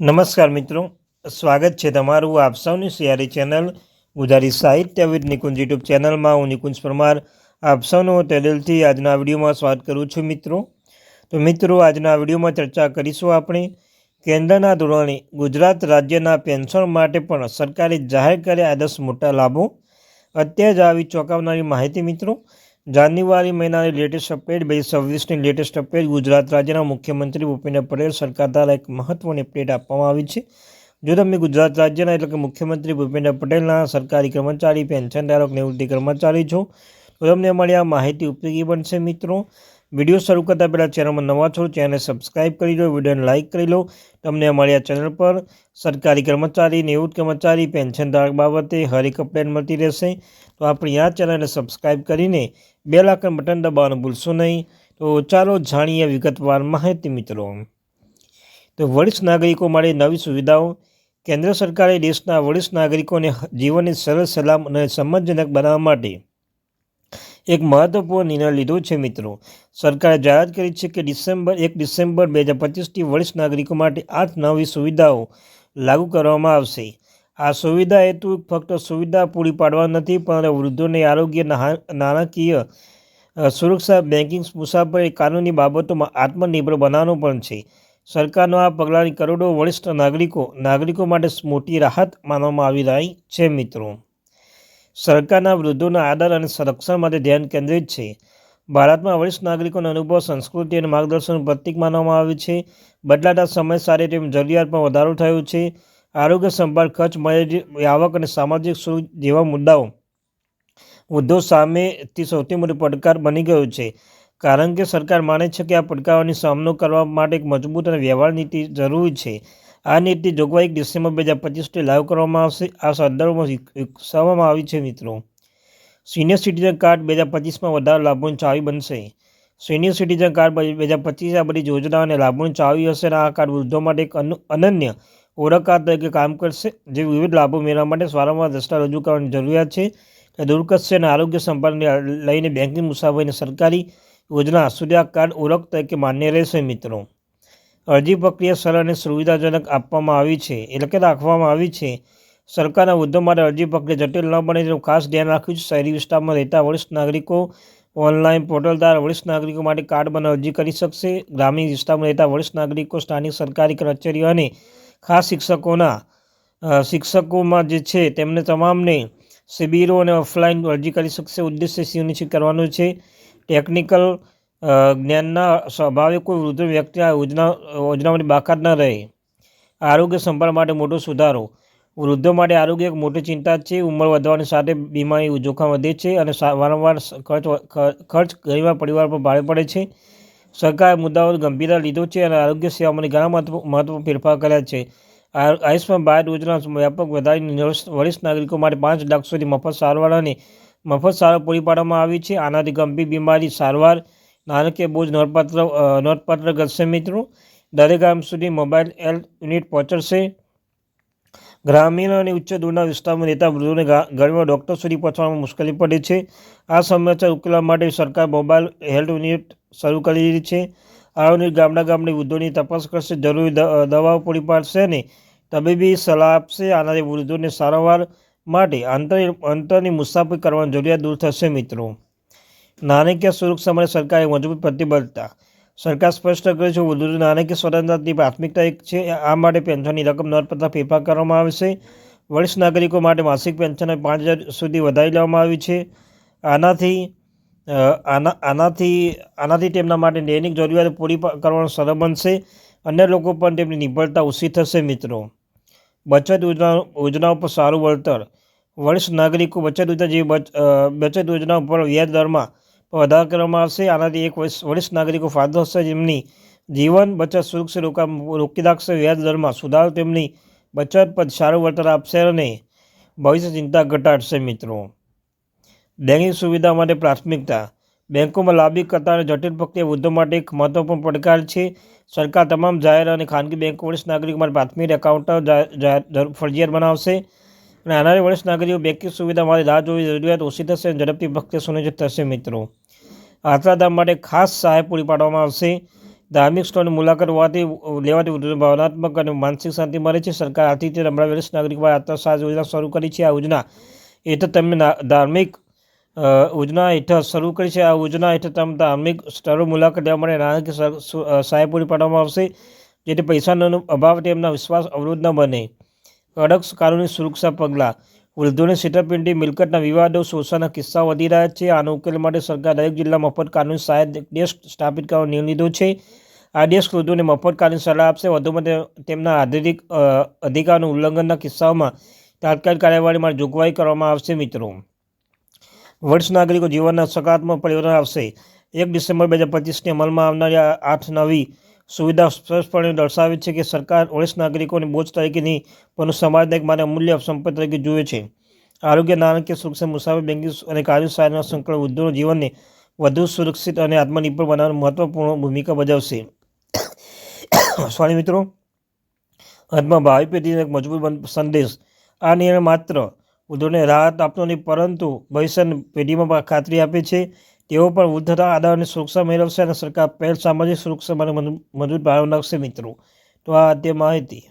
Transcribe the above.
નમસ્કાર મિત્રો. સ્વાગત છે તમારું આપ સૌની સિયારી ચેનલ ગુજરાતી સાહિત્ય વિદ નિકુંજ યુટ્યુબ ચેનલમાં. હું નિકુંજ પરમાર. આપ સૌનું તેદિલથી આજના વિડીયોમાં સ્વાગત કરું છું મિત્રો. તો મિત્રો, આજના વિડીયોમાં ચર્ચા કરીશું આપણે કેન્દ્રના ધોરણે ગુજરાત રાજ્યના પેન્શન માટે પણ સરકારે જાહેર કર્યા આદર્શ મોટા લાભો. અત્યારે જ આવી ચોંકાવનારી માહિતી મિત્રો. જાન્યુઆરી મહિનાની લેટેસ્ટ અપડેટ બે છવ્વીસની લેટેસ્ટ અપડેટ ગુજરાત રાજ્યના મુખ્યમંત્રી ભૂપેન્દ્ર પટેલ સરકાર દ્વારા એક મહત્વની અપડેટ આપવામાં આવી છે. જો તમે ગુજરાત રાજ્યના એટલે કે મુખ્યમંત્રી ભૂપેન્દ્ર પટેલના સરકારી કર્મચારી પેન્શન ધારક, નિવૃત્તિ કર્મચારી છો, તો તમને મળી આ માહિતી ઉપયોગી બનશે મિત્રો. વીડિયો શરૂ કરતાં પહેલાં ચેનલમાં નવા છો ચેનલ સબસ્ક્રાઇબ કરી લો, વિડીયોને લાઇક કરી લો. તમને અમારી આ ચેનલ પર સરકારી કર્મચારી, નિવૃત્ત કર્મચારી પેન્શન ધારક બાબતે હરેક અપડેટ મળતી રહેશે. તો આપણી આ ચેનલને સબસ્ક્રાઇબ કરીને બે લાખનું બટન દબાવવાનું ભૂલશો નહીં. તો ચાલો જાણીએ વિગતવાર માહિતી મિત્રો. તો વરિષ્ઠ નાગરિકો માટે નવી સુવિધાઓ. કેન્દ્ર સરકારે દેશના વરિષ્ઠ નાગરિકોને જીવનની સરળ, સલામ અને સંમતજનક બનાવવા માટે એક મહત્વપૂર્ણ નિર્ણય લીધો છે મિત્રો. સરકારે જાહેરાત કરી છે કે ડિસેમ્બર, એક ડિસેમ્બર બે હજાર પચીસથી વરિષ્ઠ નાગરિકો માટે આઠ નવી સુવિધાઓ લાગુ કરવામાં આવશે. આ સુવિધા હેતુ ફક્ત સુવિધા પૂરી પાડવા નથી, પણ વૃદ્ધોને આરોગ્ય નાણાકીય સુરક્ષા બેન્કિંગ મુસાફરી કાનૂની બાબતોમાં આત્મનિર્ભર બનાવવાનું પણ છે. સરકારનો આ પગલાંની કરોડો વરિષ્ઠ નાગરિકો નાગરિકો માટે મોટી રાહત માનવામાં આવી રહી છે મિત્રો. સરકારના વૃદ્ધોના આદર અને સંરક્ષણ માટે ધ્યાન કેન્દ્રિત છે. ભારતમાં વરિષ્ઠ નાગરિકોનો અનુભવ સંસ્કૃતિ અને માર્ગદર્શનનું પ્રતીક માનવામાં આવે છે. બદલાતા સમય સારી તેમ જરૂરિયાતમાં વધારો થયો છે. આરોગ્ય સંભાળ ખર્ચ મર્યાદિત આવક અને સામાજિક સુખ જેવા મુદ્દાઓ. વૃદ્ધો સામેથી સૌથી મોટો પડકાર બની ગયો છે, કારણ કે સરકાર માને છે કે આ પડકારોનો સામનો કરવા માટે એક મજબૂત અને વ્યવહાર નીતિ જરૂરી છે. આ નીતિ જોગવાઈ ડિસેમ્બર બે હજાર પચીસથી લાગુ કરવામાં આવશે. આ સંદર્ભમાં વિકસાવવામાં આવી છે મિત્રો. સિનિયર સિટીઝન કાર્ડ બે હજાર પચીસમાં વધારે લાભોની ચાવી બનશે. સિનિયર સિટીઝન કાર્ડ બે હજાર પચીસ આ બધી યોજના અને લાભોની ચાવી હશે અને આ કાર્ડ વૃદ્ધો માટે એક અનન્ય ઓળખ કાર્ડ તરીકે કામ કરશે, જે વિવિધ લાભો મેળવવા માટે વારંવાર દસ્તાવેજ રજૂ કરવાની જરૂરિયાત છે. તે દૂર કરશે અને આરોગ્ય સંભાળને લઈને બેંકિંગ મુસાફરીની સરકારી યોજના આ કાર્ડ ઓળખ તરીકે માન્ય રહેશે મિત્રો. અરજી પ્રક્રિયા સરળ અને સુવિધાજનક આપવામાં આવી છે, એટલે કે રાખવામાં આવી છે. સરકારના વૃદ્ધો માટે અરજી પ્રક્રિયા જટિલ ન બને તેનું ખાસ ધ્યાન રાખ્યું છે શહેરી વિસ્તારમાં રહેતા વરિષ્ઠ નાગરિકો ઓનલાઈન પોર્ટલ દ્વારા વરિષ્ઠ નાગરિકો માટે કાર્ડ બનાવ અરજી કરી શકશે. ગ્રામીણ વિસ્તારમાં રહેતા વરિષ્ઠ નાગરિકો, સ્થાનિક સરકારી કચેરીઓ અને ખાસ શિક્ષકોના શિક્ષકોમાં જે છે તેમને તમામને શિબિરો અને ઓફલાઈન અરજી કરી શકશે. ઉદ્દેશ્ય સુનિશ્ચિત કરવાનું છે. ટેકનિકલ જ્ઞાનના સ્વભાવે કોઈ વૃદ્ધ વ્યક્તિ આ યોજના યોજનામાંથી બાકાત ન રહે. આરોગ્ય સંભાળ માટે મોટો સુધારો. વૃદ્ધો માટે આરોગ્ય એક મોટી ચિંતા છે. ઉંમર વધવાની સાથે બીમારી, જોખમ વધે છે અને વારંવાર ખર્ચ ખર્ચ ઘણીવાર પરિવાર પર ભારે પડે છે. સરકારે મુદ્દાઓ ગંભીરતા લીધો છે અને આરોગ્ય સેવામાં ઘણા મહત્વ મહત્વ ફેરફાર કર્યા છે. આયુષ્માન ભારત યોજના વ્યાપક વધારીને વરિષ્ઠ નાગરિકો માટે પાંચ લાખ સુધી મફત સારવાર અને મફત સારવાર પૂરી પાડવામાં આવી છે. આનાથી ગંભીર બીમારી, સારવાર, નાણાકીય બોજ, નોંધપાત્ર નોંધપાત્ર ઘટશે મિત્રો. દરેક ગામ સુધી મોબાઈલ હેલ્થ યુનિટ પહોંચશે ગ્રામીણ અને ઉચ્ચ દૂરના વિસ્તારમાં રહેતા વૃદ્ધોને ઘરમાં ડૉક્ટર સુધી પહોંચવામાં મુશ્કેલી પડે છે. આ સમસ્યા ઉકેલવા માટે સરકાર મોબાઈલ હેલ્થ યુનિટ શરૂ કરી દીધી છે. આરોની ગામના ગામની વૃદ્ધોની તપાસ કરશે. જરૂરી દવાઓ પૂરી પાડશે અને તબીબી સલાહ આપશે. આનાથી વૃદ્ધોને સારવાર માટે અંતર, અંતરની મુસાફરી કરવાની જરૂરિયાત દૂર થશે મિત્રો. નાણાકીય સુરક્ષા માટે સરકારે મજબૂત પ્રતિબદ્ધતા. સરકાર સ્પષ્ટ કરે છે વધુ નાણાકીય સ્વતંત્રતાની પ્રાથમિકતા એક છે. આ માટે પેન્શનની રકમ નોંધપત્ર ફેરફાર કરવામાં આવશે વરિષ્ઠ નાગરિકો માટે માસિક પેન્શન પાંચ હજાર સુધી વધારી લેવામાં આવી છે. આનાથી આના, આનાથી આનાથી તેમના માટે દૈનિક જરૂરિયાત પૂરી કરવાનું સરળ બનશે અન્ય લોકો પણ તેમની નિર્ભરતા ઓછી થશે, મિત્રો. બચત યોજના યોજનાઓ પર સારું વળતર. વરિષ્ઠ નાગરિકો બચત યોજના જેવી બચત યોજના પર વ્યાજ દરમાં વધારો કરવામાં આવશે. આનાથી એક વરિષ્ઠ નાગરિકો ફાયદો થશે. જેમની જીવન બચત સુરક્ષિત રોકા રોકી રાખશે. વ્યાજ દરમાં સુધારો તેમની બચત પર સારું વળતર આપશે અને ભવિષ્ય ચિંતા ઘટાડશે, મિત્રો. બેંકિંગ સુવિધા માટે પ્રાથમિકતા. બેંકોમાં લાંબી કતાર અને જટિલ પ્રક્રિયા વૃદ્ધો માટે એક મહત્વપૂર્ણ પડકાર છે. સરકાર તમામ જાહેર અને ખાનગી બેંકો વરિષ્ઠ નાગરિકો માટે પ્રાથમિક એકાઉન્ટ ફરજિયાત બનાવશે. અને આના વરિષ્ઠ નાગરિકો બેંકિંગ સુવિધા માટે રાહ જોવી જરૂરિયાત ઓછી થશે અને ઝડપથી પ્રક્રિયા સુનિશ્ચિત થશે મિત્રો. આત્રાધામ માટે ખાસ સહાય પૂરી પાડવામાં આવશે. ધાર્મિક સ્થળોની મુલાકાત હોવાથી લેવાથી ભાવનાત્મક અને માનસિક શાંતિ મળે છે. સરકાર આથી તે નબળા વરિષ્ઠ નાગરિક માટે આત્મસાહસ યોજના શરૂ કરી છે. આ યોજના એ તમે તમને ધાર્મિક યોજના હેઠળ શરૂ કરી છે. આ યોજના હેઠળ તમે ધાર્મિક સ્થળો મુલાકાત લેવા માટે નાણાકીય સહ- સહાય પૂરી પાડવામાં આવશે, જેથી પૈસાનો અભાવ તેમના વિશ્વાસ અવરોધ ન બને. કડક કાનૂની સુરક્ષા પગલાં. વૃદ્ધોની છેતરપિંડી મિલકતના વિવાદો, શોષણના કિસ્સાઓ વધી રહ્યા છે. આનો ઉકેલ માટે સરકાર દરેક જિલ્લામાં મફત કાનૂની સહાય ડેસ્ક સ્થાપિત કરવાનો નિર્ણય લીધો છે. આ ડેસ્ક વૃદ્ધોને મફત કાનૂની સલાહ આપશે. વધુમાં તેમના આધુનિક અધિકારનું ઉલ્લંઘનના કિસ્સાઓમાં તાત્કાલિક કાર્યવાહી માટે જોગવાઈ કરવામાં આવશે મિત્રો. વરિષ્ઠ નાગરિકો જીવનના સકારાત્મક પરિવર્તન આવશે એક ડિસેમ્બર બે હજાર પચીસની અમલમાં આવનારી આઠ નવી સુવિધા સ્પષ્ટપણે દર્શાવે છે કે સરકાર વરિષ્ઠ નાગરિકોને બોજ તરીકે નહીં પરંતુ સમાજને એક માટે અમૂલ્ય સંપત્તિ તરીકે જુએ છે. આરોગ્ય, નાણાકીય સુરક્ષા, મુસાફરી બેન્કિંગ અને કાર્ય સહાયના સંકળ વૃદ્ધોના જીવનને વધુ સુરક્ષિત અને આત્મનિર્ભર બનાવવાની મહત્વપૂર્ણ ભૂમિકા ભજવશે. સ્વામી મિત્રો અંતમાં ભાવિ પેઢીને એક મજબૂત સંદેશ. આ નિર્ણય માત્ર વૃદ્ધોને રાહત આપતો નહીં, પરંતુ ભવિષ્યની પેઢીમાં પણ ખાતરી આપે છે. તેઓ પણ વૃદ્ધતા આદર અને સુરક્ષા મેળવશે અને સરકાર પહેલ સામાજિક સુરક્ષા માટે મજબૂત ભાવ નાખશે મિત્રો. તો આ તે માહિતી.